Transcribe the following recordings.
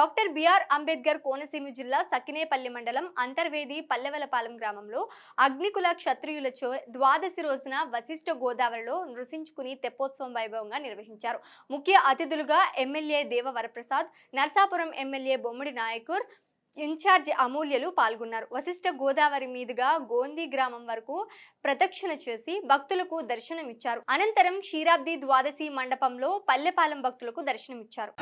Doctor BR Ambedkar Konaseema జిల్లా సకినేపల్లి మండలం అంతర్వేది పల్లెవలపాలెం గ్రామంలో అగ్నికుల క్షత్రియులచో ద్వాదశి రోజున వశిష్ఠ గోదావరిలో నృసించుకుని తెప్పోత్సవం వైభవంగా నిర్వహించారు. ముఖ్య అతిథులుగా MLA Deva Varaprasad Narsapuram MLA Bommadi Nayakar incharge అమూల్యలు పాల్గొన్నారు వశిష్ఠ గోదావరి మీదుగా గోంది గ్రామం వరకు ప్రదక్షిణ చేసి భక్తులకు దర్శనమిచ్చారు అనంతరం క్షీరాబ్ది ద్వాదశి మండపంలో పల్లెపాలెం భక్తులకు దర్శనమిచ్చారు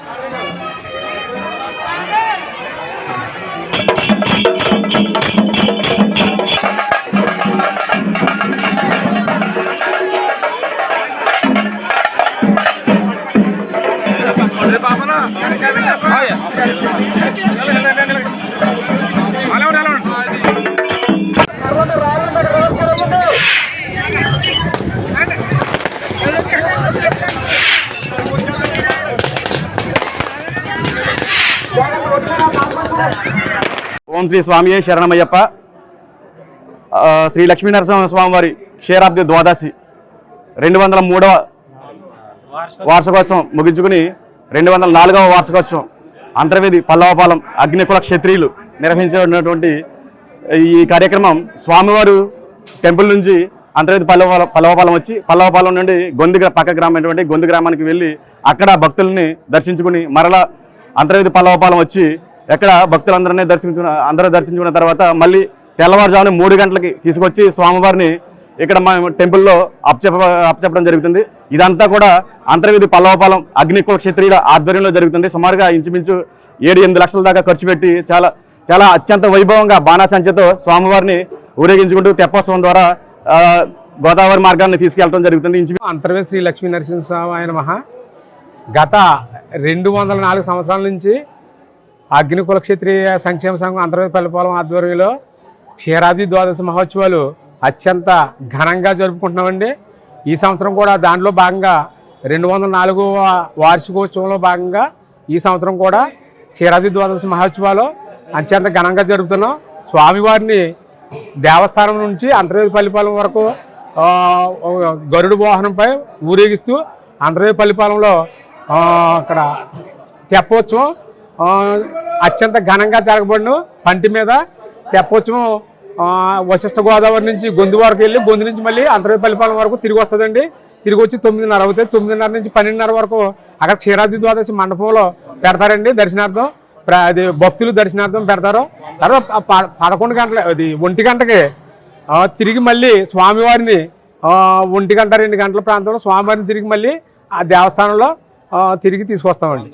ఓం శ్రీ స్వామి శరణమయ్యప్ప. శ్రీ లక్ష్మీనరసింహ స్వామి వారి క్షీరాబ్ది ద్వాదశి. రెండు వందల మూడవ వార్షికోత్సవం ముగించుకుని రెండు వందల నాలుగవ వార్షికోత్సవం అంతర్వేది పల్లవపాలెం అగ్నికుల క్షత్రియులు నిర్వహించినటువంటి ఈ కార్యక్రమం స్వామివారు టెంపుల్ నుంచి అంతర్వేది పల్లవ పల్లవపాలెం వచ్చి పల్లవపాలెం నుండి గొంది పక్క గ్రామం అయినటువంటి గొంది గ్రామానికి వెళ్ళి అక్కడ భక్తుల్ని దర్శించుకుని మరలా అంతర్వేది పల్లవపాలెం వచ్చి ఎక్కడ భక్తులందరినీ దర్శించుకున్న అందరూ దర్శించుకున్న తర్వాత మళ్ళీ తెల్లవారుజామున మూడు గంటలకి తీసుకొచ్చి స్వామివారిని ఇక్కడ మా టెంపుల్లో అప్పచెప్ప అప్పచెప్పడం జరుగుతుంది. ఇదంతా కూడా అంతర్వేది పల్లవపాలెం అగ్నికుల క్షత్రియుల ఆధ్వర్యంలో జరుగుతుంది. సుమారుగా ఇంచుమించు ఏడు ఎనిమిది లక్షల దాకా ఖర్చు పెట్టి చాలా చాలా అత్యంత వైభవంగా బాణాసంచతో స్వామివారిని ఊరేగించుకుంటూ తెప్పోత్సవం ద్వారా గోదావరి మార్గాన్ని తీసుకెళ్ళడం జరుగుతుంది. ఇంచు అంతర్వేది శ్రీ లక్ష్మీ నరసింహస్వామి ఆయన మహా గత రెండు వందల నాలుగు సంవత్సరాల నుంచి అగ్ని క్షత్రియ సంక్షేమ సంఘం అంతర్వేది పల్లెపాలెం ఆధ్వర్యంలో క్షీరాది ద్వాదశ మహోత్సవాలు అత్యంత ఘనంగా జరుపుకుంటున్నామండి. ఈ సంవత్సరం కూడా దాంట్లో భాగంగా రెండు వందల నాలుగవ వార్షికోత్సవంలో భాగంగా ఈ సంవత్సరం కూడా క్షీరాది ద్వాదశ మహోత్సవాలు అత్యంత ఘనంగా జరుపుతున్నాం. స్వామివారిని దేవస్థానం నుంచి అంతర్వేదిపల్లిపాలెం వరకు గరుడు వాహనంపై ఊరేగిస్తూ అంతర్వేదిపల్లిపాలెంలో అక్కడ తెప్పోత్సవం అత్యంత ఘనంగా జరగబడిన పంటి మీద తెప్పోత్సవం వశిష్ఠ గోదావరి నుంచి గొంతు వరకు వెళ్ళి గొంతు నుంచి మళ్ళీ అంతర్వేపల్లిపాలెం వరకు తిరిగి వస్తుందండి. తిరిగి వచ్చి తొమ్మిదిన్నర అవుతుంది తొమ్మిదిన్నర నుంచి పన్నెండున్నర వరకు అక్కడ క్షీరాబ్ది ద్వాదశి మండపంలో పెడతారండి దర్శనార్థం. ప్ర- అది భక్తులు దర్శనార్థం పెడతారు. తర్వాత పదకొండు గంటల అది ఒంటి గంటకి తిరిగి మళ్ళీ స్వామివారిని ఒంటి గంట రెండు గంటల ప్రాంతంలో స్వామివారిని తిరిగి మళ్ళీ ఆ దేవస్థానంలో తిరిగి తీసుకొస్తామండి.